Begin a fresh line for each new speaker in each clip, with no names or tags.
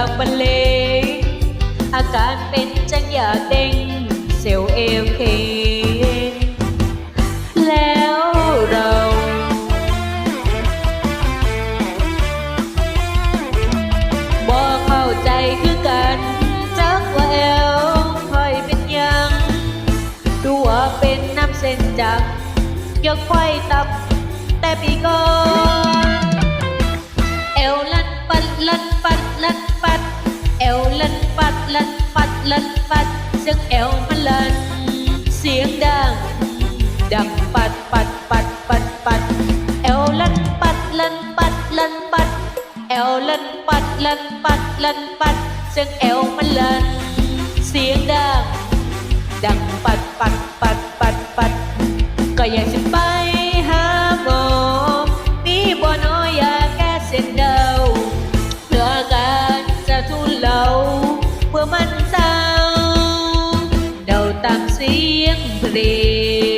ากบรรเลงอาการเป็นจังอยากเด้งเซลเอวเคงแล้วเราบ่เข้าใจคือกันจักว่าแอวคอยเป็นยังดูว่าเป็นน้ำเส้นจักยกไฟตับแต่ปีก่อนเอวลันปัดลันปัด ลันปัดเสียงเอวมันลัน เสียงดัง ดังปัดปัดปัดปัดปัดเอวลันปัดลันปัดลันปัดเอวลันปัดลันปัดลันปัด เสียงเอวมันลัน เสียงดัง ดังปัดปัดปัดปัดปัด ก็อยากจะไปหาหมอมีบ่น้อยยาแก้เส้นเดาเพื่อการจะทุเลาเพื่อมัน สียงเพลง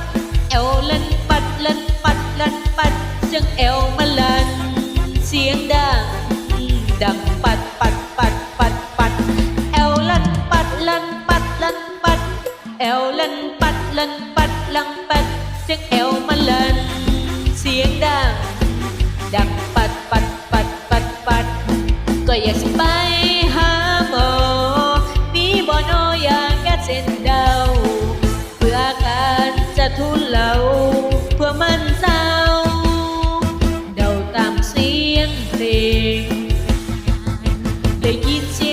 ลันปัดลันปัดเสียงเอวมันลัน เสียงดังดังปัดปัดปัดปัดปัดเอวลันปัดลันปัดลันปัดเอวลันปัดลันปัดลังปัดเสียงเอวมันลัน เสียงดังดังปัดปัดปัดปัดปัดก็อยากจะไปหาหมอมีบ่โนอยากแก้เส้นเดาเพื่อการจะทุเลา của mình sao đầu tạm xiên tiền để chia sẻ